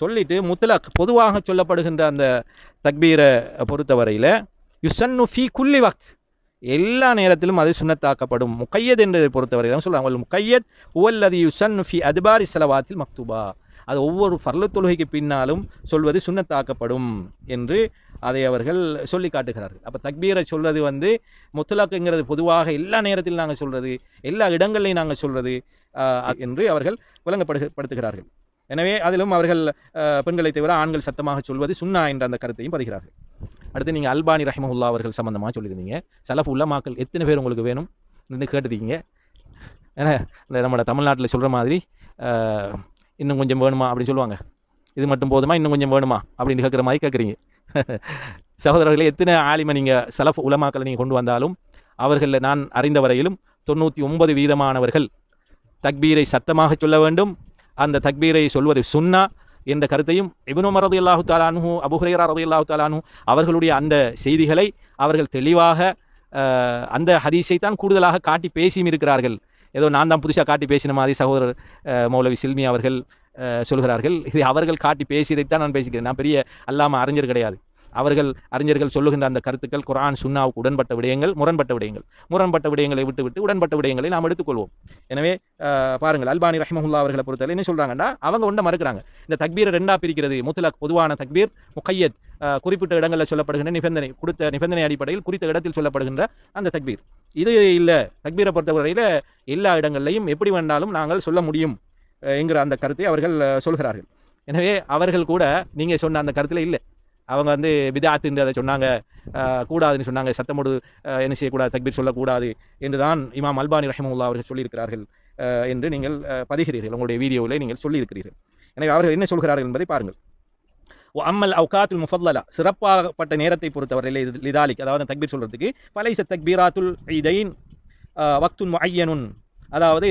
சொல்லிட்டு முத்தலக் பொதுவாக சொல்லப்படுகின்ற அந்த தக்பீரை பொறுத்தவரையில் யுசன்னு ஃபி குல்லி வக்த். எல்லா நேரத்திலும் அது சுண்ணத்தாக்கப்படும். முக்கையத் என்றதை பொறுத்தவரையில் சொல்லுவாங்க முக்கையத் உவல்லதி யுசன்னு ஃபி அதுபாரி செலவாத்தில் மக்துபா. அது ஒவ்வொரு ஃபர்லு தொழுகைக்கு பின்னாலும் சொல்வது சுண்ணத்தாக்கப்படும் என்று அதை அவர்கள் சொல்லி காட்டுகிறார்கள். அப்போ தக்பீரை சொல்வது வந்து முத்தலாக்குங்கிறது பொதுவாக எல்லா நேரத்திலும் நாங்கள் சொல்கிறது எல்லா இடங்கள்லையும் நாங்கள் சொல்கிறது என்று அவர்கள் விளங்கப்படுக படுத்துகிறார்கள். எனவே அதிலும் அவர்கள் பெண்களை தவிர ஆண்கள் சத்தமாக சொல்வது சுன்னா என்ற அந்த கருத்தையும் பதிகிறார்கள். அடுத்து நீங்கள் அல்பானி ரஹிமஹுல்லா அவர்கள் சம்மந்தமாக சொல்லியிருந்தீங்க. சலஃப் உலமாக்கள் எத்தனை பேர் உங்களுக்கு வேணும் என்று கேட்டுருக்கீங்க ஏன்னா இந்த நம்ம தமிழ்நாட்டில் சொல்கிற மாதிரி இன்னும் கொஞ்சம் வேணுமா அப்படின்னு சொல்லுவாங்க. இது மட்டும் போதுமா? இன்னும் கொஞ்சம் வேணுமா? அப்படின்னு கேட்குற மாதிரி கேட்குறீங்க சகோதரர்களே எத்தனை ஆலிமை நீங்கள் சலஃப் உலமாக்களை நீங்கள் கொண்டு வந்தாலும் அவர்களில் நான் அறிந்த வரையிலும் தொண்ணூற்றி ஒன்பது வீதமானவர்கள் தக்பீரை சத்தமாக சொல்ல வேண்டும் அந்த தக்பீரை சொல்வது சுன்னா என்ற கருத்தையும் இபுனு மரது அல்லாஹு தாலானு ரது இல்லாகுத்தாலானும் தாலானு அவர்களுடைய அந்த செய்திகளை அவர்கள் தெளிவாக அந்த ஹதீஸை தான் கூடுதலாக காட்டி பேசியும் இருக்கிறார்கள். ஏதோ நான் தான் புதுசாக காட்டி பேசின மாதிரி சகோதரர் மௌலவி சில்மி அவர்கள் சொல்கிறார்கள். இதை அவர்கள் காட்டி பேசியதைத்தான் நான் பேசிக்கிறேன். நான் பெரிய அல்லாம அறிஞர் கிடையாது. அவர்கள் அறிஞர்கள் சொல்லுகின்ற அந்த கருத்துக்கள் குரான் சுன்னாவுக்கு உடன்பட்ட விடயங்கள் முரண்பட்ட விடயங்கள். முரண்பட்ட விடயங்களை விட்டுவிட்டு உடன்பட்ட விடயங்களை நாம் எடுத்துக்கொள்வோம். எனவே பாருங்கள் அல்பானி ரஹ்மஹுல்லா அவர்களை பொறுத்தவரை என்ன சொல்கிறாங்கன்னா அவங்க ஒன்றை மறுக்கிறாங்க. இந்த தக்பீரை ரெண்டா பிரிக்கிறது முத்தலக் பொதுவான தக்பீர் முக்கையத் குறிப்பிட்ட இடங்களில் சொல்லப்படுகின்ற நிபந்தனை கொடுத்த நிபந்தனை அடிப்படையில் குறித்த இடத்தில் சொல்லப்படுகின்ற அந்த தக்பீர். இது இல்லை தக்பீரை பொறுத்தவரையில் எல்லா இடங்கள்லையும் எப்படி வேண்டாலும் நாங்கள் சொல்ல முடியும் என்கிற அந்த கருத்தை அவர்கள் சொல்கிறார்கள். எனவே அவர்கள் கூட நீங்கள் சொன்ன அந்த கருத்தில் இல்லை. அவங்க வந்து விதாத்துன்றதை அதை சொன்னாங்க. கூடாதுன்னு சொன்னாங்க. சத்தமோடு என்ன செய்யக்கூடாது தக்பீர் சொல்லக்கூடாது என்று தான் இமாம் அல்பானி ரஹிமுல்லா அவர்கள் சொல்லியிருக்கிறார்கள். என்று நீங்கள் பதிகிறீர்கள். உங்களுடைய வீடியோவில் நீங்கள் சொல்லியிருக்கிறீர்கள். எனவே அவர்கள் என்ன சொல்கிறார்கள் என்பதை பாருங்கள். ஓ அம்மல் அவுகாத்துல் முஃபல்லலா சிறப்பாகப்பட்ட நேரத்தை பொறுத்தவரையில் இது லிதாலிக் அதாவது தக்பீர் சொல்கிறதுக்கு பலைச தக்பீராத்துல் ஈதைன் வக்துன் முஐயனுன். அதாவது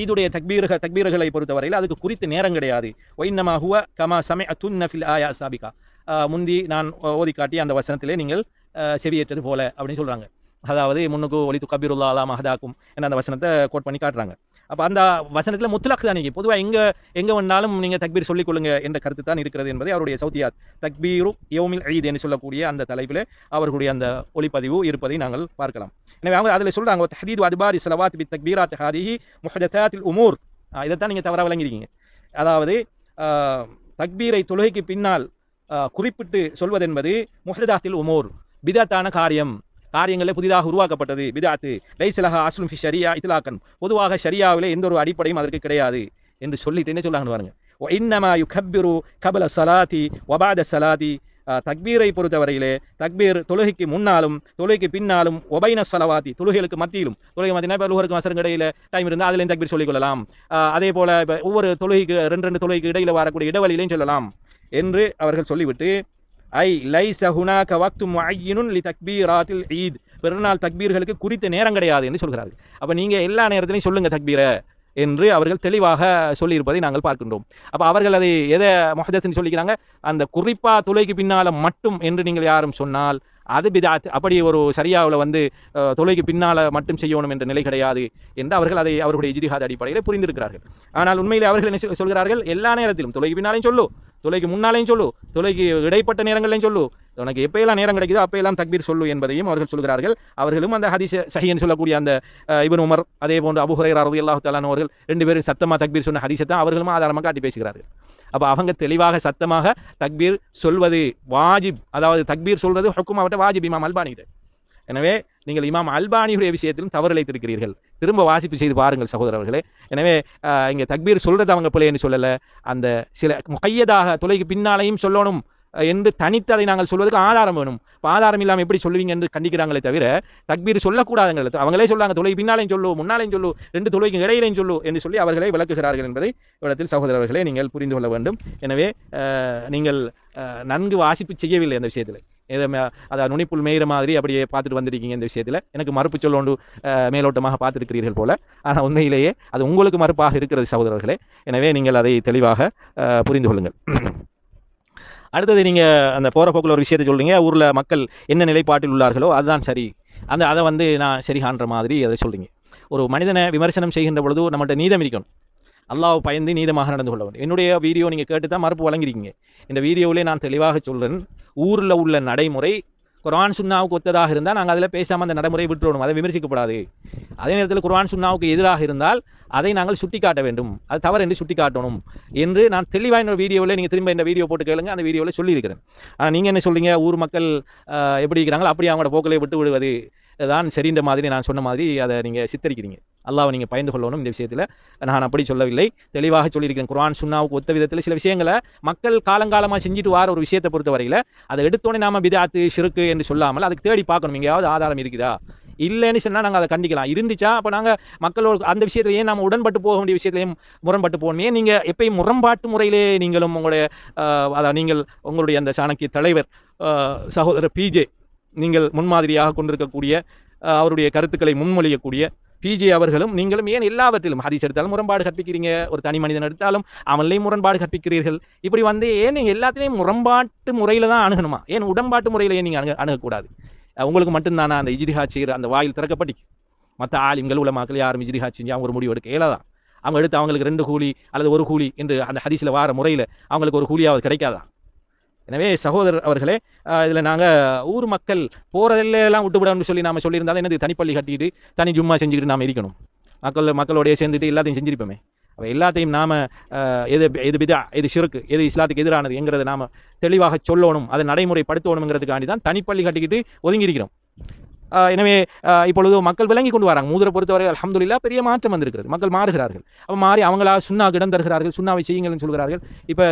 ஈதுடைய தக்பீர்கள் தக்பீர்களை பொறுத்தவரையில் அதுக்கு குறித்த நேரம் கிடையாது. ஒயின்னமா ஹுவ கமா சமய துன்ன நஃபில் ஆயா சாபிகா. முந்தி நான் ஓதி காட்டி அந்த வசனத்திலே நீங்கள் செவியேற்றது போல அப்படின்னு சொல்கிறாங்க அதாவது முன்னுக்கு ஒலித்து கபீருல்லா அலா மஹதாக்கும் என்ன அந்த வசனத்தை கோட் பண்ணி காட்டுறாங்க. அப்போ அந்த வசனத்தில் முத்தலாக் தான் நீங்கள் பொதுவாக எங்கே எங்கே வேணாலும் நீங்கள் தக்பீர் சொல்லிக்கொள்ளுங்க என்ற கருத்து தான் இருக்கிறது என்பதை அவருடைய சௌத்தியாத் தக்பீரு யோமில் ஈத் என்று சொல்லக்கூடிய அந்த தலைப்பில் அவர்களுடைய அந்த ஒளிப்பதிவு இருப்பதை நாங்கள் பார்க்கலாம். எனவே அவங்க அதில் சொல்கிறாங்க ஹதீது அதுபாரி சலவாத் பி தக்பீராத் ஹாதிஹி முஹதத்தாத்தில் உமூர். இதைத்தான் நீங்கள் தவறாக விளங்கிருக்கீங்க அதாவது தக்பீரை தொழுகைக்கு பின்னால் குறிப்பிட்டு சொல்வதென்பது முஹ்ரதாத்தில் உமோர் பிதத்தான காரியம். காரியங்களில் புதிதாக உருவாக்கப்பட்டது. பிதாத்து லைசலஹா அஸ்லும் ஃபி ஷரியா இத்திலாக்கன் பொதுவாக ஷரியாவிலே எந்த ஒரு அடிப்படையும் அதற்கு கிடையாது என்று சொல்லிட்டு என்ன சொல்லாங்கன்னு பாருங்க. இன்னமா இன்னமா யுகப்பிரு கபல சலாதி ஒபாத சலாதி தக்பீரை பொறுத்தவரையிலே தக்பீர் தொழுகைக்கு முன்னாலும் தொழுகைக்கு பின்னாலும் ஒபைன சலவாத்தி தொழுகைகளுக்கு மத்தியிலும். தொழுகை மத்தினா இப்போ லூகருக்கு மசருக்கு இடையில டைம் இருந்தால் அதுலேயும் தக்பீர் சொல்லிக் கொள்ளலாம். அதே போல இப்போ ஒவ்வொரு தொழுகைக்கு ரெண்டு ரெண்டு தொழுகைக்கு இடையில் வரக்கூடிய இடைவெளியிலையும் சொல்லலாம். என்று அவர்கள் சொல்லிவிட்டு ஐ லை சஹுனா கவாக்து முஅய்யினுன் லி தக்பீராத்தில் ஈத். பிறநாள் தக்பீர்களுக்கு குறித்த நேரம் கிடையாது என்று சொல்கிறார்கள். அப்போ நீங்கள் எல்லா நேரத்திலையும் சொல்லுங்கள் தக்பீரை என்று அவர்கள் தெளிவாக சொல்லியிருப்பதை நாங்கள் பார்க்கின்றோம். அப்போ அவர்கள் அதை எதை முஹதஸ்ன்னு சொல்லிக்கிறாங்க? அந்த குறிப்பாக துளைக்கு பின்னால மட்டும் என்று நீங்கள் யாரும் சொன்னால் அது பிதாத். அப்படி ஒரு சரியாவில் வந்து தொலைக்கு பின்னால மட்டும் செய்யணும் என்ற நிலை கிடையாது என்று அவர்கள் அதை அவருடைய இஜிதிகாத அடிப்படையில் புரிந்திருக்கிறார்கள். ஆனால் உண்மையிலே அவர்கள் என்ன சொல்கிறார்கள்? எல்லா நேரத்திலும். தொலைக்கு பின்னாலையும் சொல்லு. தொலைக்கு முன்னாலையும் சொல்லு. தொலைக்கு இடைப்பட்ட நேரங்களையும் சொல்லு. உனக்கு எப்பயெல்லாம் நேரம் கிடைக்குதோ அப்பையெல்லாம் தக்பீர் சொல்லு என்பதையும் அவர்கள் சொல்கிறார்கள். அவர்களும் அந்த ஹதீஸ் சஹின்னு சொல்லக்கூடிய அந்த இபன் உமர் அதே போன்று அபு ஹுரைரா ரலியல்லாஹு தஆலா அவர்கள் ரெண்டு பேரும் சத்தமாக தக்பீர் சொன்ன ஹதீஸை தான் அவர்களும் ஆதாரமாக காட்டி பேசுகிறார்கள். அப்போ அவங்க தெளிவாக சத்தமாக தக்பீர் சொல்வது வாஜிப். அதாவது தக்பீர் சொல்வது ஹுக்கும் அவட்ட வாஜிப் இமாம் அல்பானிகிட்ட எனவே நீங்கள் இமாம் அல்பானியுடைய விஷயத்திலும் தவறிழைத்திருக்கிறீர்கள் திரும்ப வாசிப்பு செய்து பாருங்கள் சகோதரர்களே. எனவே இங்கே தக்பீர் சொல்கிறது அவங்க பிள்ளைன்னு சொல்லலை. அந்த சில முகையதாக தொலைக்கு பின்னாலையும் சொல்லணும். என்று தனித்து அதை நாங்கள் சொல்வதற்கு ஆதாரம் வேணும். இப்போ ஆதாரம் இல்லாமல் எப்படி சொல்லுவீங்க என்று கண்டிக்கிறாங்களே தவிர தக்பீர் சொல்லக்கூடாதுங்கிறது அவங்களே சொல்லாங்க தொலை பின்னாலையும் சொல்லு முன்னாலையும் சொல்லு ரெண்டு தொலைக்கும் இடையிலையும் சொல்லு என்று சொல்லி அவர்களே விளக்குகிறார்கள் என்பதை இடத்தில் சகோதரர்களே நீங்கள் புரிந்து கொள்ள வேண்டும். எனவே நீங்கள் நன்கு வாசிப்பு செய்யவில்லை அந்த விஷயத்தில். ஏதோ அதாவது நுனிப்புள் மேயிற மாதிரி அப்படியே பார்த்துட்டு வந்திருக்கீங்க இந்த விஷயத்தில். எனக்கு மறுப்பு சொல்லோண்டு மேலோட்டமாக பார்த்துருக்கிறீர்கள் போல. ஆனால் உண்மையிலேயே அது உங்களுக்கு மறுப்பாக இருக்கிறது சகோதரர்களே. எனவே நீங்கள் அதை தெளிவாக புரிந்து கொள்ளுங்கள். அடுத்தது நீங்கள் அந்த போகிற போக்கில் ஒரு விஷயத்தை சொல்கிறீங்க ஊரில் மக்கள் என்ன நிலைப்பாட்டில் உள்ளார்களோ அதுதான் சரி. அந்த அதை வந்து நான் சரிகான்ற மாதிரி அதை சொல்கிறீங்க ஒரு மனிதனை விமர்சனம் செய்கின்ற பொழுது நம்மகிட்ட நீதம் இருக்கணும். அல்லாஹ் பயந்து நீதமாக நடந்து கொள்ள வேண்டும். என்னுடைய வீடியோ நீங்கள் கேட்டு தான் மறுப்பு வழங்கிருக்கீங்க இந்த வீடியோவிலே நான் தெளிவாக சொல்கிறேன் ஊரில் உள்ள நடைமுறை குர்ஆன் சுன்னாவுக்கு ஒத்ததாக இருந்தால் நாங்கள் அதில் பேசாமல் அந்த நடைமுறையை விட்டுவிடும் அதை விமர்சிக்கப்படாது. அதே நேரத்தில் குர்ஆன் சுன்னாவுக்கு எதிராக இருந்தால் அதை நாங்கள் சுட்டிக்காட்ட வேண்டும். அது தவறு என்று சுட்டிக்காட்டணும் என்று நான் தெளிவாக என்னோட வீடியோவில் நீங்கள் திரும்ப இந்த வீடியோ போட்டு கேளுங்க அந்த வீடியோவில் சொல்லியிருக்கிறேன். ஆனால் நீங்கள் என்ன சொல்கிறீங்க ஊர் மக்கள் எப்படி இருக்கிறாங்களோ அப்படி அவங்களோட போக்களை விட்டு விடுவது தான் சரின்ற மாதிரி நான் சொன்ன மாதிரி அதை நீங்கள் சித்தரிக்கிறீங்க. அல்லாஹ் நீங்கள் பயந்து கொள்ளணும் இந்த விஷயத்தில். நான் அப்படி சொல்லவில்லை. தெளிவாக சொல்லியிருக்கிறேன். குரான் சுண்ணாவுக்கு ஒத்த விதத்தில் சில விஷயங்களை மக்கள் காலங்காலமாக செஞ்சுட்டு வார ஒரு விஷயத்தை பொறுத்த வரையில் அதை எடுத்தோடனே நாம பிதாத்து ஷிருக்கு என்று சொல்லாமல் அதுக்கு தேடி பார்க்கணும். எங்கேயாவது ஆதாரம் இருக்குதா? இல்லைன்னு சொன்னால் நாங்கள் அதை கண்டிக்கலாம். இருந்துச்சா? அப்போ நாங்கள் மக்களோட அந்த விஷயத்துல ஏன் நம்ம உடன்பட்டு போக வேண்டிய விஷயத்துலையும் முரண்பட்டு போகணும் ஏன் நீங்கள் எப்பயும் முரண்பாட்டு முறையிலே நீங்களும் உங்களுடைய அதான் அதாவது நீங்கள் உங்களுடைய அந்த சாணக்கிய தலைவர் சகோதரர் பிஜே நீங்கள் முன்மாதிரியாக கொண்டிருக்கக்கூடிய அவருடைய கருத்துக்களை முன்மொழியக்கூடிய பிஜே அவர்களும் நீங்களும் ஏன் எல்லாவற்றிலும் ஹரிஸ் எடுத்தாலும் முரண்பாடு கற்பிக்கிறீங்க? ஒரு தனி மனிதன் எடுத்தாலும் அவன்லையும் முரண்பாடு கற்பிக்கிறீர்கள். இப்படி வந்து ஏன் நீங்கள் எல்லாத்திலையும் முரண்பாட்டு முறையில் தான் அணுகணுமா? ஏன் உடன்பாட்டு முறையில் ஏன் நீங்கள் அணுக அணுகக்கூடாது? உங்களுக்கு மட்டும்தானா அந்த இஜிதிஹாத் அந்த வாயில் திறக்கப்பட்டு மற்ற ஆலிம்கள் உலமாக்கள் யாரும் இஜிதிஹாத் செஞ்சு அவங்க ஒரு முடிவு எடுக்க இயலாதான் அவங்க எடுத்து அவங்களுக்கு ரெண்டு கூலி அல்லது ஒரு கூலி என்று அந்த ஹரிசில் வார முறையில் அவங்களுக்கு ஒரு கூலியாவது கிடைக்காதா? எனவே சகோதரர் அவர்களே இதில் நாங்கள் ஊர் மக்கள் போகிறதெல்லாம் விட்டுவிடணும்னு சொல்லி நாம் சொல்லியிருந்தால் என்னது தனிப்பள்ளி கட்டிட்டு தனி ஜும்மா செஞ்சுக்கிட்டு நாம் இருக்கணும். மக்கள் மக்களோடைய சேர்ந்துட்டு எல்லாத்தையும் செஞ்சிருப்போமே. அப்போ எல்லாத்தையும் நாம் எது எது பிதா எது சிறுக்கு எது இஸ்லாத்துக்கு எதிரானது என்கிறத நாம் தெளிவாக சொல்லணும் அதை நடைமுறைப்படுத்தணுங்கிறதுக்காண்டி தான் தனிப்பள்ளி கட்டிக்கிட்டு ஒதுங்கியிருக்கிறோம். எனவே இப்பொழுது மக்கள் விளங்கி கொண்டு வராங்க. மூதரை பொறுத்தவரை அலமதுல்லா பெரிய மாற்றம் வந்திருக்கிறது. மக்கள் மாறுகிறார்கள். அப்போ மாறி அவங்களா சுண்ணா இடம் தருகிறார்கள் சுண்ணாவை செய்யுங்கள்னு சொல்கிறார்கள். இப்போ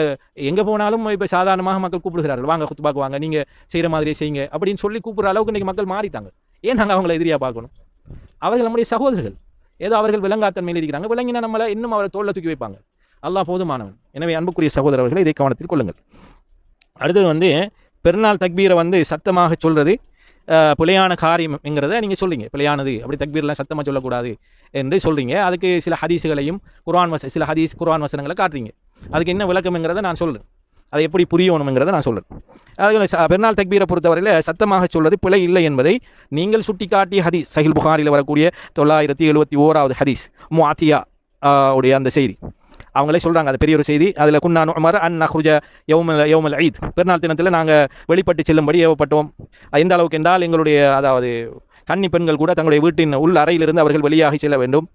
எங்கே போனாலும் இப்போ சாதாரணமாக மக்கள் கூப்பிடுகிறார்கள். வாங்க குத்துபாக்கு வாங்க நீங்கள் செய்கிற மாதிரியே செய்யுங்க அப்படின்னு சொல்லி கூப்பிடுற அளவுக்கு இன்றைக்கி மக்கள் மாறிட்டாங்க. ஏன் நாங்கள் அவங்களை எதிரியாக பார்க்கணும்? அவர்கள் நம்முடைய சகோதரர்கள். ஏதோ அவர்கள் விளங்காத்தன்மையில் இருக்கிறாங்க. விளங்கினா நம்மளை இன்னும் அவரை தோல்ல தூக்கி வைப்பாங்க. அல்லாஹ் போதுமானவன். எனவே அன்புக்குரிய சகோதரர்களை இதை கவனத்தில் கொள்ளுங்கள். அடுத்தது வந்து பெருநாள் தக்பீரை வந்து சத்தமாக சொல்றது பிழையான காரியம்ங்கிறத நீங்கள் சொல்றீங்க. பிழையானது அப்படி தக்பீர்லாம் சத்தமாக சொல்லக்கூடாது என்று சொல்றீங்க. அதுக்கு சில ஹதீஸுகளையும் குர்வான் வச சில ஹதீஸ் குர்வான் வசனங்களை காட்டுறீங்க. அதுக்கு என்ன விளக்கம்ங்கிறத நான் சொல்கிறேன் அதை எப்படி புரியணுங்கிறத நான் சொல்கிறேன் அதே பெருநாள் தக்பீரை பொறுத்தவரையில் சத்தமாக சொல்வது பிழை இல்லை என்பதை நீங்கள் சுட்டிக்காட்டிய ஹதீஸ் சஹில் புகாரில் வரக்கூடிய தொள்ளாயிரத்தி எழுபத்தி ஓராவது ஹதீஸ் மு ஆத்தியா உடைய அந்த செய்தி. அவங்களே சொல்கிறாங்க அது பெரிய ஒரு செய்தி. அதில் குன்னா உமர் அன் நஹ்ருஜ யௌமல் யௌமல் ஈத். பெருநாள் தினத்தில் நாங்கள் வெளிப்பட்டு செல்லும்படி ஏவப்பட்டோம். எந்த அளவுக்கு என்றால் எங்களுடைய அதாவது கன்னி பெண்கள் கூட தங்களுடைய வீட்டின் உள் அறையிலிருந்து அவர்கள் வெளியாகி செல்ல வேண்டும்.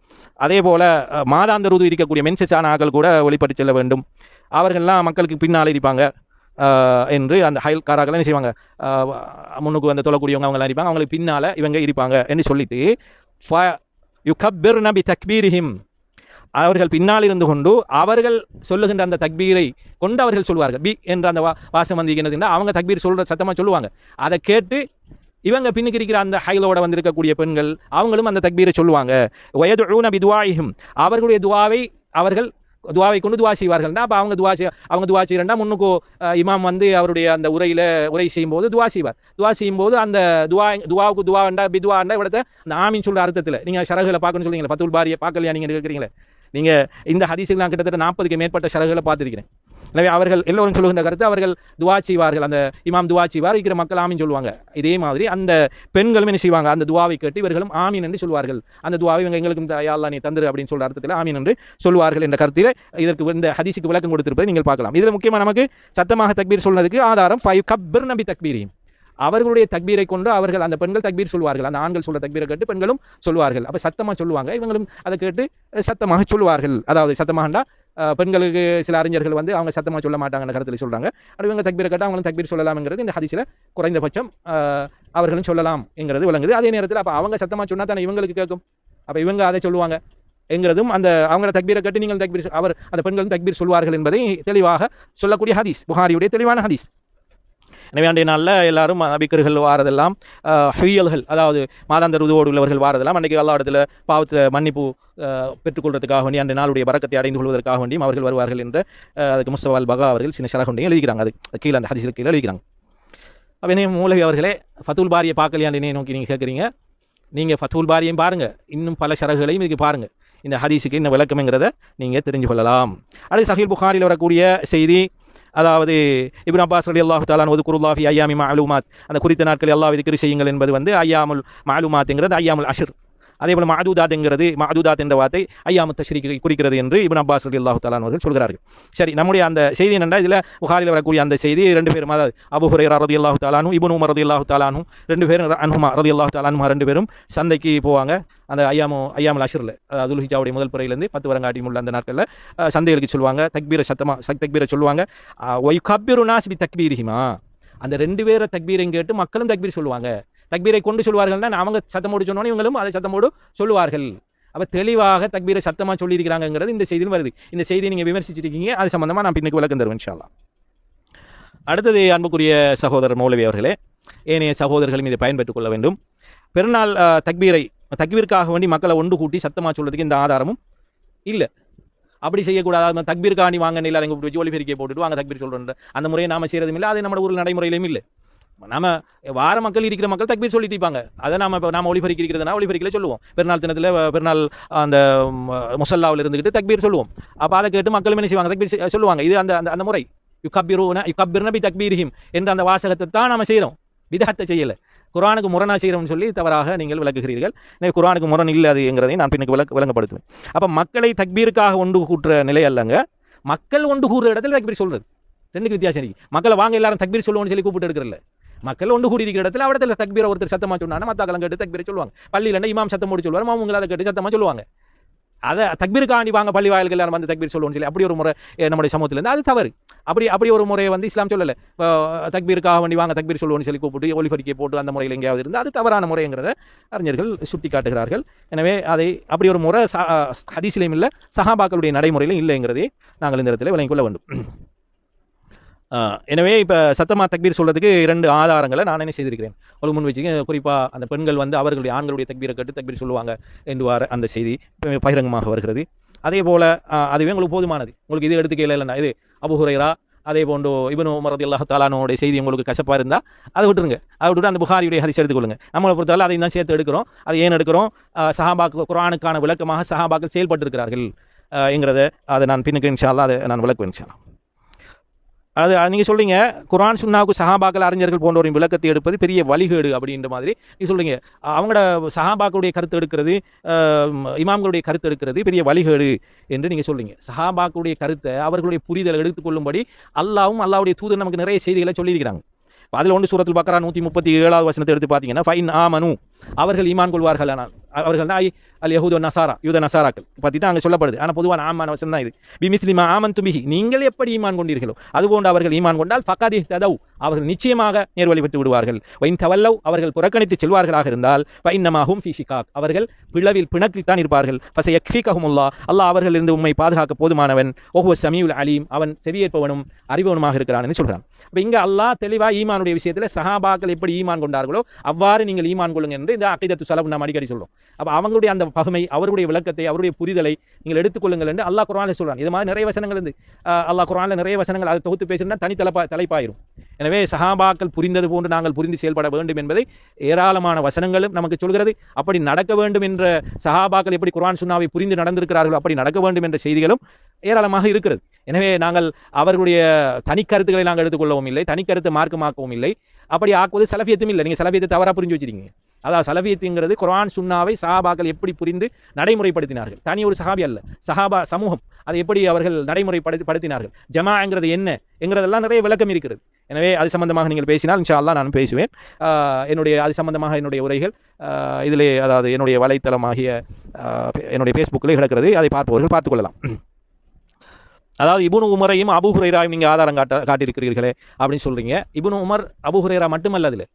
அதே போல் மாதாந்த ருது இருக்கக்கூடிய மென்சஸான ஆக்கள் கூட வெளிப்பட்டு செல்ல வேண்டும். அவர்கள்லாம் மக்களுக்கு பின்னால் இருப்பாங்க. என்று அந்த ஹயல்காரர்கள் என்ன செய்வாங்க முன்னுக்கு வந்து தொழக்கூடியவங்க அவங்களாம் இருப்பாங்க. அவங்களுக்கு பின்னால் இவங்க இருப்பாங்க என்று சொல்லிட்டு யு கப்பிர் நபி தக்பீரிஹிம். அவர்கள் பின்னால் இருந்து கொண்டு அவர்கள் சொல்லுகின்ற அந்த தக்பீரை கொண்டு அவர்கள் சொல்லுவார்கள் பி என்ற அந்த வா வாசம் வந்து என்னதுன்னா அவங்க தக்பீர் சொல்கிற சத்தமாக சொல்லுவாங்க. அதை கேட்டு இவங்க பின்னுக்கிருக்கிற அந்த ஹைலோட வந்திருக்கக்கூடிய பெண்கள் அவங்களும் அந்த தக்பீரை சொல்லுவாங்க. வயது ஊனபி துவாயிகும் அவர்களுடைய துவாவை அவர்கள் துவாவை கொண்டு துவா செய்வார்கள்னா அப்போ அவங்க துவா செய் அவங்க துவா செய்யறா முன்னுக்கு இமாம் வந்து அவருடைய அந்த உரையில் உரை செய்யும் போது துவா செய்வார். துவா செய்யும் போது அந்த துவா துவாவுக்கு துவாண்டா பிதுவாண்டா இவ்வளோத்த அந்த ஆமின்னு சொல்கிற அர்த்தத்தில். நீங்கள் சரகுல பார்க்கணும்னு சொல்லுவீங்களா பத்துல் பாரியை பார்க்கலையா நீங்கள் இருக்கிறீங்களே நீங்க இந்த ஹதீஸுக்கு நான் கிட்டத்தட்ட நாற்பதுக்கு மேற்பட்ட ஷரகுகளை பார்த்துருக்கிறேன். எனவே அவர்கள் எல்லோரும் சொல்லுகின்ற கருத்து அவர்கள் துவா செய்வார்கள். அந்த இமாம் துவா செய்வார் இருக்கிற மக்கள் ஆமீன் சொல்லுவாங்க. இதே மாதிரி அந்த பெண்களும் என்ன செய்வாங்க? அந்த துவாவை கேட்டு இவர்களும் ஆமீன் என்று சொல்வார்கள். அந்த துவாவை இவங்க எங்களுக்கும் இந்த யா நீ தந்துரு அப்படின்னு சொல்ற அர்த்தத்தில் ஆமீன் என்று சொல்வார்கள் என்ற கருத்தில் இதற்கு இந்த ஹதீஸுக்கு விளக்கம் கொடுத்திருப்பதை நீங்கள் பார்க்கலாம். இதில் முக்கியமாக நமக்கு சத்தமாக தக்பீர் சொன்னதுக்கு ஆதாரம் ஃபைவ் கப்பர் நபி தக்பீரியும் அவர்களுடைய தக்பீரை கொண்டு அவர்கள் அந்த பெண்கள் தக்பீர் சொல்வார்கள். அந்த ஆண்கள் சொல்ற தக்பீரை கேட்டு பெண்களும் சொல்வார்கள். அப்ப சத்தமா சொல்லுவாங்க. இவங்களும் அதை கேட்டு சத்தமாக சொல்வார்கள் அதாவது சத்தமாகண்டா பெண்களுக்கு சில அறிஞர்கள் வந்து அவங்க சத்தமாக சொல்ல மாட்டாங்கன்னு கருத்தில் சொல்கிறாங்க அது இவங்க தக்பீரை கேட்டால் அவங்களும் தக்பீர் சொல்லலாம்ங்கிறது இந்த ஹதீஸ்ல குறைந்தபட்சம் அவர்களும் சொல்லலாம் என்கிறது விளங்குது. அதே நேரத்தில் அப்போ அவங்க சத்தமாக சொன்னால் தானே இவங்களுக்கு கேட்கும். அப்போ இவங்க அதை சொல்லுவாங்க. என்கிறதும் அந்த அவங்கள தக்பீரை கட்டி நீங்கள் தக்பீர் அவர் அந்த பெண்களும் தக்பீர் சொல்வார்கள் என்பதை தெளிவாக சொல்லக்கூடிய ஹதீஸ் புகாரியுடைய தெளிவான ஹதீஸ். எனவே அன்றைய நாளில் எல்லாரும் அபிக்கர்கள் வாரதெல்லாம் ஆஹ், ஹுயல்கள் அதாவது மாதாந்த ருதுவோடு உள்ளவர்கள் வாரதெல்லாம் அன்றைக்கு எல்லா இடத்துல பாவத்தை மன்னிப்பு ஆஹ், பெற்றுக்கொள்வதற்காக வேண்டி அந்த நாளுடைய பறக்கத்தை அடைந்து கொள்வதற்காக வேண்டியும் அவர்கள் வருவார்கள் என்ற அதுக்கு முஸ்தவால் பகா அவர்கள் சின்ன சரகுண்டையும் எழுதிக்கிறாங்க. அது கீழே அந்த ஹரிசில் கீழே எழுதிக்கிறாங்க. அப்போ என்ன மூலவி அவர்களே ஃபத்துல் பாரியை பார்க்கலையாண்டினே நோக்கி நீங்கள் கேட்குறீங்க? நீங்கள் ஃபத்துல் பாரியும் பாருங்கள் இன்னும் பல சரகுகளையும் இதுக்கு பாருங்கள் இந்த ஹதீஸுக்கு இன்னும் விளக்கம்ங்கிறத நீங்கள் தெரிஞ்சு கொள்ளலாம். அடுத்து சஹீல் புகாரில் வரக்கூடிய செய்தி அதாவது இப்னு அப்பாஸ் அலி அல்லாஹு தாலான் ஒது குருல்லாஃபி ஐயாமி மாலுமாத். அந்த குறித்த நாட்கள் அல்லாஹ் விதிக்கிரி செய்யுங்கள் என்பது வந்து ஐயாமுல் மாலுமாத்ங்கிறது ஐயாமுல் அஷர். அதே போல் மாதூதாத் என்கிறது மாதூதாத் என்ற வார்த்தை ஐயாமு தஷ்ரீக்கு குறிக்கிறது என்று இவன் அப்பாஸ் அலி அல்லாஹு தலான் அவர்கள் சொல்கிறார்கள். சரி நம்முடைய அந்த செய்தி என்னென்னா இதில் புகாரில் வரக்கூடிய அந்த செய்தி ரெண்டு பேரும் அதாவது அபுஹுரை ரதி அல்லாஹு தாலானும் இபுன் உமர் ரதி அல்லாஹு தாலானும் ரெண்டு பேரும் அனுமா ரதி அல்லாஹு தாலானுமா ரெண்டு பேரும் சந்தைக்கு போவாங்க. அந்த ஐயாமு ஐயாமல் அஷரில் அதுல்ஹிஜாவுடைய முதல் பிறையிலேருந்து பத்து வரங்காட்டி உள்ள அந்த நாட்களில் சந்தைகளுக்கு சொல்லுவாங்க தக்பீரை சத்தமா சக் தக்பீரை சொல்லுவாங்க. ஒய் கப்பிரு நாசிபி தக்பீரிஹிமா. அந்த ரெண்டு பேரை தக்பீரையும் கேட்டு மக்களும் தக்பீர் சொல்லுவாங்க. தக்பீரை கொண்டு சொல்வார்கள்னா அவங்க சத்தமோடு சொன்னோன்னு இவங்களும் அதை சத்தமோடு சொல்லுவார்கள். அப்போ தெளிவாக தக்பீரை சத்தமாக சொல்லியிருக்கிறாங்கிறது இந்த செய்தியில் வருது. இந்த செய்தியை நீங்கள் விமர்சிச்சிருக்கீங்க அது சம்மந்தமாக நான் பின்னுக்கு விளக்கம் தருவேன் இன்ஷா அடுத்தது அன்புக்குரிய சகோதரர் மௌலவி அவர்களே ஏனைய சகோதரர்களும் இதை பயன்பெற்றுக் கொள்ள வேண்டும். பெருநாள் தக்பீரை தக்பீருக்காக வேண்டி மக்களை ஒன்று கூட்டி சத்தமாக சொல்றதுக்கு இந்த ஆதாரமும் இல்லை. அப்படி செய்யக்கூடாது. தக்பீர் காணி வாங்க இல்லை கூப்பிட்டு வச்சு ஒலிபெருக்கியை போட்டுட்டு வாங்க தக்பீர் சொல்கிறோன்ற அந்த முறையை நாம செய்யறதும் இல்லை. அது நம்ம ஊரில் நடைமுறையிலும் இல்லை. நாம வார மக்கள் இருக்கிற மக்கள் தக்பீர் சொல்லிட்டு இருப்பாங்க அதை நாம இப்போ நாம ஒளிபரிக்க இருக்கிறதுனா ஒளிபரிக்கல சொல்லுவோம். பெருநாள் தினத்தில் பெருநாள் அந்த முசல்லாவில் இருந்துக்கிட்டு தக்பீர் சொல்லுவோம். அப்போ அதை கேட்டு மக்கள் என்ன செய்வாங்க? தக்பீர் சொல்லுவாங்க. இது அந்த அந்த- அந்த முறை. யுகப்பிரூன யுகப்பிர்ன பி தக்பீரிஹிம் என்ற அந்த வாசகத்தை தான் நாம செய்கிறோம் விதகத்தை செய்யலை. குரானுக்கு முரணா செய்கிறோம்னு சொல்லி தவறாக நீங்கள் விளக்குகிறீர்கள். எனவே குரானுக்கு முரண் இல்லை அதுங்கிறதையும் நான் பின்னுக்கு விளக்க விளங்கப்படுத்துவேன். அப்போ மக்களை தக்பீருக்காக ஒன்று கூட்டுற நிலை அல்லங்க. மக்கள் ஒன்று கூடுற இடத்துல தக்பீர் சொல்கிறது ரெண்டுக்கு வித்தியாசம் இருக்கு. மக்களை வாங்க எல்லாரும் தக்பீர் சொல்லுவோம்னு சொல்லி கூப்பிட்டு எடுக்கிறல்ல. மக்கள் ஒன்று கூடி இருக்கிற இடத்துல அவடத்தில் தக்பீரை ஒருத்தர் சத்தமா சொன்னா மத்தாக்களும் கேட்டு தக்பீரை சொல்லுவாங்க. பள்ளியில் இமாம் சத்தம் போட்டு சொல்லுவார் மாமுங்களை அதை கேட்டு சத்தமாக சொல்லுவாங்க. அதை தக்பீருக்காண்டி வாங்க பள்ளி வாயில்கள் எல்லாரும் வந்து தக்பீர் சொல்லுவோம்னு சொல்லி அப்படி ஒரு முறை நம்முடைய சமூகத்திலேருந்து அது தவறு. அப்படி அப்படி ஒரு முறையை வந்து இஸ்லாம் சொல்லலை. தக்பீருக்காக வேண்டி வாங்க தக்பீர் சொல்லுவோம்னு சொல்லி கூப்பிட்டு ஒலிபரிக்கை போட்டு அந்த முறையில் எங்கேயாவது இருந்து அது தவறான முறைங்கிறத அறிஞர்கள் சுட்டி காட்டுகிறார்கள் எனவே அதை அப்படி ஒரு முறை ச- ஹதீஸ்லையும் இல்லை சஹாபாக்களுடைய நடைமுறையிலும் இல்லைங்கிறதே நாங்கள் இந்த இடத்துல விளங்கிக் கொள்ள வேண்டும். எனவே இப்போ சத்தமா தக்பீர் சொல்றதுக்கு இரண்டு ஆதாரங்களை நான் என்ன செய்திருக்கிறேன்? ஒரு முன் வச்சுக்க குறிப்பாக அந்த பெண்கள் வந்து அவர்களுடைய ஆண்களுடைய தக்பீரை கட்டு தக்பீர் சொல்லுவாங்க என்று வார அந்த செய்தி பகிரங்கமாக வருகிறது. அதே போல் அதுவே உங்களுக்கு போதுமானது. உங்களுக்கு இது எடுத்துக்கையில் இல்லைன்னா இது அபுஹுரைரா அதே போன்று இவனு உமரது அல்லாஹ் தாலானோடைய செய்தி உங்களுக்கு கசப்பாக இருந்தால் அதை விட்டுருங்க. அதை விட்டுட்டு அந்த புகாரியுடைய ஹரிஸ் எடுத்துக்கொள்ளுங்க. நம்மளை பொறுத்தவரை அதையும் தான் சேர்த்து எடுக்கிறோம். அதை ஏன் எடுக்கிறோம்? சஹாபாக்கு குரானுக்கான விளக்கமாக சஹாபாக்கள் செயல்பட்டிருக்கிறார்கள் இருக்கிறார்கள் என்கிறத அதை நான் பின்னுக்கு இன்ஷால்லாம் அதை நான் விளக்குவேன் இன்ஷா அது நீங்கள் சொல்கிறீங்க குரான் சுன்னாவுக்கு சஹாபாக்கள் அறிஞர்கள் போன்றவரின் விளக்கத்தை எடுப்பது பெரிய வழிகேடு அப்படின்ற மாதிரி நீ சொல்கிறீங்க அவங்களோட சஹாபாக்களுடைய கருத்து எடுக்கிறது இமாம்களுடைய கருத்து எடுக்கிறது பெரிய வழிகேடு என்று நீங்கள் சொல்றீங்க. சஹாபாக்களுடைய கருத்தை அவர்களுடைய புரிதலை எடுத்துக்கொள்ளும்படி அல்லாவும் அல்லாவுடைய தூதர் நமக்கு நிறைய செய்திகளை சொல்லியிருக்கிறாங்க. அதில் ஒன்று சூரத்தில் பக்கரா நூற்றி முப்பத்தி ஏழாவது வசனத்தை எடுத்து பார்த்தீங்கன்னா ஃபைன் ஆமனு. அவர்கள் ஈமான் கொள்வார்கள் ஆனால் அவர்கள் தான் அல் யஹூதோ நசாரா யூத நசாராக்கள். பற்றி தான் அங்கே சொல்லப்படுது. ஆனால் பொதுவான ஆமான வசனம் தான் இது. பிமிஸ்லிமா ஆமன் துமிகி நீங்கள் எப்படி ஈமான் கொண்டீர்களோ அதுபோன்று அவர்கள் ஈமான் கொண்டால் ஃபகாதி ததவ் அவர்கள் நிச்சயமாக நேர்வழி பெற்று விடுவார்கள். வைன் தவல்லவ் அவர்கள் புறக்கணித்து செல்வார்களாக இருந்தால் பைன்னமாகும் ஃபி ஷிகாக். அவர்கள் பிளவில் பிணக்கில் தான் இருப்பார்கள். ஃபச யக்ஃபிகஹுமுல்லா அல்லாஹ் அவர்களிருந்து உண்மை பாதுகாக்க போதுமானவன். ஓஹுவ சமீவில் அலீம். அவன் செவியேற்பவனும் அறிபவனுமாக இருக்கிறான் என்று சொல்கிறான். இப்போ இங்கே அல்லாஹ் தெளிவாக ஈமானுடைய விஷயத்தில் சஹாபாக்கள் எப்படி ஈமான் கொண்டார்களோ அவ்வாறு நீங்கள் ஈமான் கொள்ளுங்கள் என்று இந்த அகைதத்து சலவு நாம் அடிக்கடி சொல்றோம். அப்போ அவங்களுடைய அந்த பகுமை அவருடைய விளக்கத்தை அவருடைய புரிதலை நீங்கள் எடுத்துக்கொள்ளுங்கள் என்று அல்லாஹ் குரானில் சொல்கிறான் இது மாதிரி நிறைய வசனங்கள் இருந்து. அல்லா அல்லாஹ் குரானில் நிறைய வசனங்கள் அதை தொகுத்து பேசுனா தனி தலைப்பா தலைப்பாயிரும். எனவே சஹாபாக்கள் புரிந்தது போன்று நாங்கள் புரிந்து செயல்பட வேண்டும் என்பதை ஏராளமான வசனங்களும் நமக்கு சொல்கிறது. அப்படி நடக்க வேண்டும் என்ற சஹாபாக்கள் எப்படி குரான் சுன்னாவை புரிந்து நடந்திருக்கிறார்களோ அப்படி நடக்க வேண்டும் என்ற செய்திகளும் ஏராளமாக இருக்கிறது. எனவே நாங்கள் அவர்களுடைய தனி கருத்துக்களை நாங்கள் எடுத்துக்கொள்ளவும் இல்லை தனி கருத்தை மார்க்கமாக்கவும் இல்லை. அப்படி ஆக்குவது சலஃபியத்தும் இல்லை. நீங்கள் சலஃபியத்தை தவறாக புரிஞ்சு வச்சிருக்கீங்க. அதாவது சலவியத்துங்கிறது குரான் சுன்னாவை சஹாபாக்கள் எப்படி புரிந்து நடைமுறைப்படுத்தினார்கள். தனி ஒரு சஹாபி அல்ல சஹாபா சமூகம் அதை எப்படி அவர்கள் நடைமுறைப்படுத்தி படுத்தினார்கள். ஜமாங்கிறது என்ன என்கிறதெல்லாம் நிறைய விளக்கம் இருக்கிறது. எனவே அது சம்பந்தமாக நீங்கள் பேசினால் இன்ஷா அல்லா நான் பேசுவேன். என்னுடைய அது சம்பந்தமாக என்னுடைய உரைகள் இதிலே அதாவது என்னுடைய வலைத்தளமாகிய என்னுடைய ஃபேஸ்புக்கில் கிடக்கிறது. அதை பார்ப்பவர்கள் பார்த்துக்கொள்ளலாம் அதாவது இபுனு உமரையும் அபு ஹுரைராவையும் நீங்கள் ஆதாரம் காட்ட காட்டியிருக்கிறீர்களே அப்படின்னு சொல்கிறீங்க இபுனு உமர் அபு ஹுரேரா மட்டுமல்ல அதில்.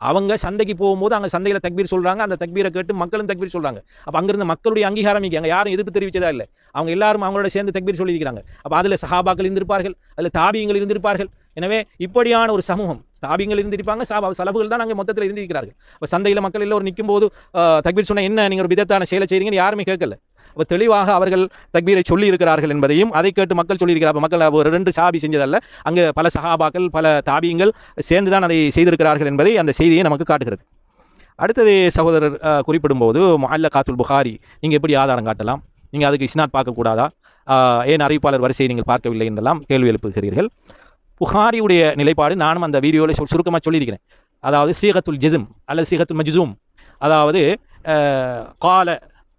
அவங்க சந்தைக்கு போகும்போது அங்கே சந்தையில் தக்பீர் சொல்கிறாங்க அந்த தக்பீரை கேட்டு மக்களும் தக்பீர் சொல்கிறாங்க அப்போ அங்கேருந்து மக்களுடைய அங்கீகாரம் இங்கே அங்கே யாரும் எதிர்ப்பு தெரிவித்ததா இல்லை. அவங்க எல்லாரும் அவங்களோட சேர்ந்து தக்பீர் சொல்லியிருக்கிறாங்க. அப்போ அதில் சஹாபாக்கள் இருந்திருப்பார்கள் அதில் தாபியங்கள் இருந்திருப்பார்கள். எனவே இப்படியான ஒரு சமூகம் தாபியங்கள் இருந்திருப்பாங்க சாபா செலவுகள் தான் அங்கே மொத்தத்தில் இருந்திருக்கிறார்கள். அப்போ சந்தையில் மக்கள் எல்லோரும் நிற்கும் போது தக்பீர் சொன்னால் என்ன நீங்கள் ஒரு விதத்தான செயலை செய்கிறீங்கன்னு யாருமே கேட்கல. அப்போ தெளிவாக அவர்கள் தக்பீரை சொல்லியிருக்கிறார்கள் என்பதையும் அதை கேட்டு மக்கள் சொல்லியிருக்கிறார். மக்கள் ஒரு ரெண்டு சாபி செஞ்சதல்ல. அங்கே பல சஹாபாக்கள் பல தாபியங்கள் சேர்ந்து தான் அதை செய்திருக்கிறார்கள் என்பதை அந்த செய்தியை நமக்கு காட்டுகிறது. அடுத்தது சகோதரர் குறிப்பிடும்போது அல்ல காத்துல் புகாரி. நீங்கள் எப்படி ஆதாரம் காட்டலாம்? நீங்கள் அதுக்கு இஸ்னாத் பார்க்கக்கூடாதா? ஏன் அறிவிப்பாளர் வரிசையை நீங்கள் பார்க்கவில்லை என்றெல்லாம் கேள்வி எழுப்புகிறீர்கள். புகாரியுடைய நிலைப்பாடு நானும் அந்த வீடியோவில் சுருக்கமாக சொல்லியிருக்கிறேன். அதாவது சீகத்துல் ஜிஸ்ம் அல்லது சீகத்துல் மஜ்சூம். அதாவது கால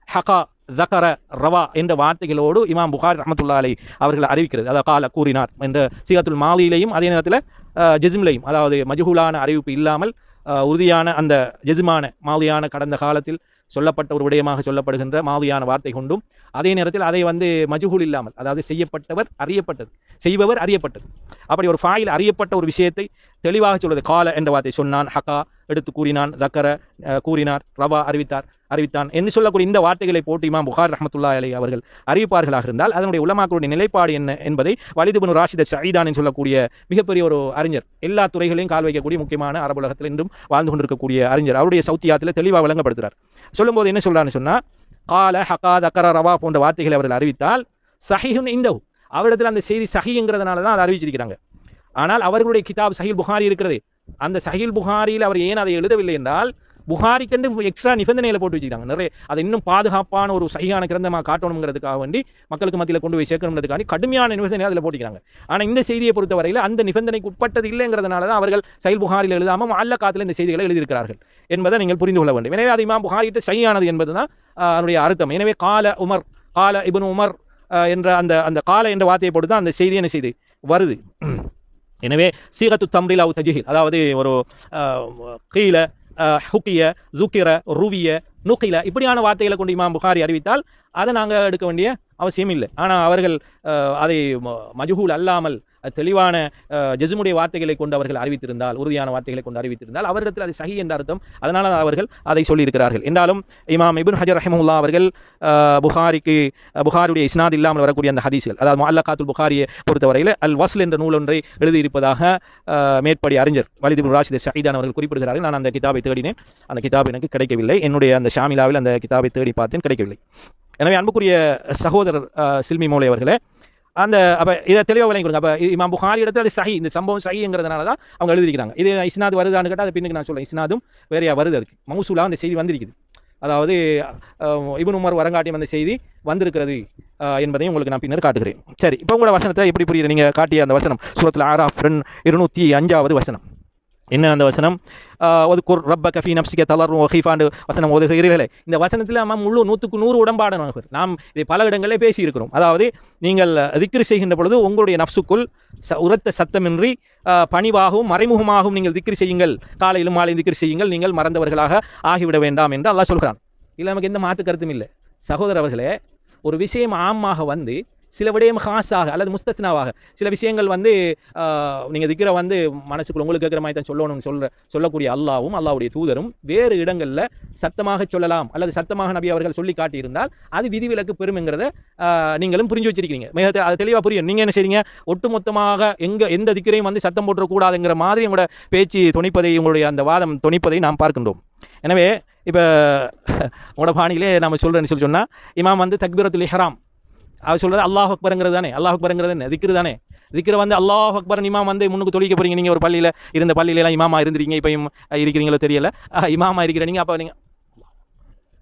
ஹகா தகர ரவா என்ற வார்த்தைகளோடு இமாம் புகாரி ரஹமத்துல்லா அலை அவர்கள் அறிவிக்கிறது. அதாவது கால கூறினார். என்ற சீகத்துல் மாலியிலையும் அதே நேரத்தில் ஜெசிம்லையும் அதாவது மஜுகுலான அறிவிப்பு இல்லாமல் உறுதியான அந்த ஜெசிமான மாலியான கடந்த காலத்தில் சொல்லப்பட்ட ஒரு விடயமாக சொல்லப்படுகின்ற மாதியான வார்த்தை கொண்டும் அதே நேரத்தில் அதை வந்து மஜுகுல் இல்லாமல் அதாவது செய்யப்பட்டவர் அறியப்பட்டது. செய்பவர் அறியப்பட்டது. அப்படி ஒரு ஃபாயில் அறியப்பட்ட ஒரு விஷயத்தை தெளிவாக சொல்வது கால என்ற வார்த்தை சொன்னான் ஹகா எடுத்து கூறினான் தக்கர கூறினார் ரவா அறிவித்தார். அறிவித்தான் என்று சொல்லக்கூடிய இந்த வார்த்தைகளை போட்டு இமாம் புகார் ரஹமத்துல்லா அலி அவர்கள் அறிவிப்பார்களாக இருந்தால் அதனுடைய உலமாக்களுடைய நிலைப்பாடு என்ன என்பதை வலிதுபனு ராஷித சைதான் என்று சொல்லக்கூடிய மிகப்பெரிய ஒரு அறிஞர். எல்லா துறைகளையும் கால் வைக்கக்கூடிய முக்கியமான அரபு உலகத்தில் இன்றும் வாழ்ந்து கொண்டிருக்கக்கூடிய அறிஞர். அவருடைய சௌத்தியாத்தில் தெளிவாக விளங்கப்படுத்துகிறார் சொல்லும்போது என்ன சொல்கிறான்னு சொன்னால் கால ஹகா தக்கர ரவா போன்ற வார்த்தைகளை அவர்கள் அறிவித்தால் சஹிஹுன் இந்தவு அவரிடத்தில் அந்த செய்தி சஹிங்கிறதுனால தான் அதை அறிவிச்சிருக்கிறாங்க. ஆனால் அவர்களுடைய கிதாப் சஹில் புகாரி இருக்கிறது. அந்த சஹில் புகாரியில் அவர் ஏன் அதை எழுதவில்லை என்றால் புகாரிக்கென்று எக்ஸ்ட்ரா நிபந்தனையில் போட்டு வச்சுக்கிறாங்க நிறைய அதை இன்னும் பாதுகாப்பான ஒரு சரியான கிரந்தமாக காட்டணுங்கிறதுக்காக வேண்டி மக்களுக்கு மத்தியில் கொண்டு போய் சேர்க்கணுங்கிறதுக்காண்டி கடுமையான நிபந்தனை அதில் போட்டிக்கிறாங்க ஆனால் இந்த செய்தியை பொறுத்தவரையில் அந்த நிபந்தனைக்கு உட்பட்டது இல்லைங்கிறதுனால தான் அவர்கள் சைல் புகாரில் எழுதாமல் அல்ல காத்தில் இந்த செய்திகளை எழுதியிருக்கிறார்கள் என்பதை நீங்கள் புரிந்து கொள்ள வேண்டும். எனவே அது இமாம் புகாரிட்டு சையானது என்பது தான் அதனுடைய அர்த்தம். எனவே கால உமர் கால இபன் உமர் என்ற அந்த அந்த கால என்ற வார்த்தையை போட்டு தான் அந்த செய்தி என்ன செய்தி? வருது. எனவே சீகத்து தம்ரில் அவு தஜிஹில் அதாவது ஒரு கீழே ஹுக்கிய ஜுக்கிர ருவிய நுக்கில இப்படியான வார்த்தைகளை கொண்டு இமாம் புகாரி அறிவித்தால் அதை நாங்கள் எடுக்க வேண்டிய அவசியம் இல்லை. ஆனால் அவர்கள் அதை மஜுகூல் அல்லாமல் தெளிவான ஜெசுமுடைய வார்த்தைகளை கொண்டு அவர்கள் அறிவித்திருந்தால் உறுதியான வார்த்தைகளை கொண்டு அறிவித்திருந்தால் அவரிடத்தில் அது சஹி என்ற அர்த்தம். அதனால் அவர்கள் அதை சொல்லியிருக்கிறார்கள். என்றாலும் இமாம் இபின் ஹஜர் ரஹமுல்லா அவர்கள் புகாரிக்கு புகாருடைய இஸ்னாத் இல்லாமல் வரக்கூடிய அந்த ஹதீஸ்கள் அதாவது முல்லகாத்துல் புகாரியை பொறுத்தவரையில் அல் வஸ்ல் என்ற நூல் ஒன்றை எழுதியிருப்பதாக மேற்படி அறிஞர் வலித் ராஷித் ஷஹீதான் அவர்கள் குறிப்பிடுகிறார்கள். நான் அந்த கிதாபை தேடினேன். அந்த கிதாப் எனக்கு கிடைக்கவில்லை. என்னுடைய அந்த ஷாமிலாவில் அந்த கிதாபை தேடி பார்த்தேன். கிடைக்கவில்லை. எனவே அன்புக்குரிய சகோதரர் சில்மி மோலை அவர்களே அந்த அப்போ இதை தெளிவாக விளங்கி கொடுங்க. அப்போ இமாம் புகாரி இடத்துல அது சஹி இந்த சம்பவம் சஹிங்கிறதுனால தான் அவங்க எழுதியிருக்கிறாங்க. இது இஸ்னாது வருதான்னு கேட்டால் அதை பின்னுக்கு நான் சொல்றேன். இஸ்னாதும் வேறையா வருது அதுக்கு. மவுசூலா அந்த செய்தி வந்திருக்குது. அதாவது அஹ், உமர் வரங்காட்டியம் அந்த செய்தி வந்திருக்கிறது என்பதையும் உங்களுக்கு நான் பின்னர் காட்டுகிறேன். சரி இப்போ உங்களோட வசனத்தை எப்படி புரியுது? நீங்கள் காட்டிய அந்த வசனம் சூரத்தில் ஆறாஃப் ரெண்டு இருநூற்றி அஞ்சாவது வசனம். என்ன அந்த வசனம்? ஒரு குர் ரப்ப கஃபி நப்சிக்க தளர்வும் ஹீஃபாண்டு வசனம் ஒதுகிறீர்களே இந்த வசனத்தில் நம்ம முழு நூற்றுக்கு நூறு உடன்பாடு நாம் இதை பல இடங்களிலே பேசியிருக்கிறோம். அதாவது நீங்கள் திக்ரி செய்கின்ற பொழுது உங்களுடைய நப்சுக்குள் ச உரத்த சத்தமின்றி பணிவாகவும் மறைமுகமாகவும் நீங்கள் திக்ரி செய்யுங்கள். காலையிலும் மாலை திக்கிரி செய்யுங்கள். நீங்கள் மறந்தவர்களாக ஆகிவிட வேண்டாம் என்று அல்லாஹ் சொல்கிறான். இல்லை நமக்கு எந்த மாற்று கருத்தும் இல்லை. சகோதரர் அவர்களே ஒரு விஷயம் ஆமாக வந்து சில விடயம் ஹாஸாக அல்லது முஸ்தஸ்னாவாக. சில விஷயங்கள் வந்து நீங்கள் திக்கிற வந்து மனசுக்குள்ள உங்களுக்கு கேட்குற மாதிரி தான் சொல்லணும்னு சொல்ற சொல்லக்கூடிய அல்லாவும் அல்லாவுடைய தூதரும் வேறு இடங்களில் சத்தமாக சொல்லலாம் அல்லது சத்தமாக நபி அவர்கள் சொல்லி காட்டியிருந்தால் அது விதிவிலக்கு பெருமைங்கிறத நீங்களும் புரிஞ்சு வச்சிருக்கீங்க மிக அது தெளிவாக புரியும். நீங்கள் என்ன செய்றீங்க? ஒட்டுமொத்தமாக எங்கே எந்த திக்கரையும் வந்து சத்தம் போட்டுறக்கூடாதுங்கிற மாதிரி உங்களோட பேச்சு துணிப்பதை உங்களுடைய அந்த வாதம் துணிப்பதை நாம் பார்க்கின்றோம். எனவே இப்போ உங்களோட பாணியிலே நம்ம சொல்கிறேன்னு சொல்லி சொன்னால் இமாம் வந்து தக்பீரத்துல் ஹராம் அவர் சொல்கிறது அல்லாஹ் அக்பருங்கிறது தானே. அல்லாஹ் அக்பருங்கிறது என்ன? திக்ரு தானே. திக்ரு வந்து அல்லாஹ் அக்பர் இமாம் வந்து முன்னுக்கு தொழிக்க போகிறீங்க நீங்கள் ஒரு பள்ளியில் இருந்த பள்ளியிலலாம் இமாமா இருந்திருக்கீங்க. இப்போயும் இருக்கிறீங்களோ தெரியல. இமாமா இருக்கிற நீங்கள் அப்போ நீங்கள்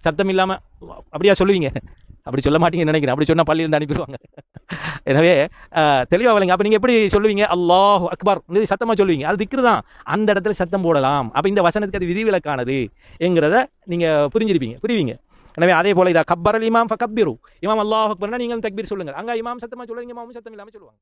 சத்தம் இல்லாமல் அப்படியா சொல்லுவீங்க? அப்படி சொல்ல மாட்டீங்கன்னு நினைக்கிறேன். அப்படி சொன்னால் பள்ளியிலேருந்து அனுப்பிடுவாங்க. எனவே தெளிவாக விளங்க. அப்போ நீங்கள் எப்படி சொல்லுவீங்க? அல்லாஹ் அக்பர் இது சத்தமாக சொல்லுவீங்க. அது திக்ரு தான். அந்த இடத்துல சத்தம் போடலாம். அப்போ இந்த வசனத்துக்கு அது விதிவிலக்கானது என்கிறத நீங்கள் புரிஞ்சிருப்பீங்க. புரியுவீங்க எனவே அதே போல இதா கப்பர் இமாம் கப்பிரு இமாம் அல்லாஹ் அக்பர்னா நீங்கள் தக்பீர் சொல்லுங்கள். அங்கே இமாம் சத்தமாக சொல்லுங்க இமாம் சத்தம் இல்லாமல் சொல்லுவாங்க.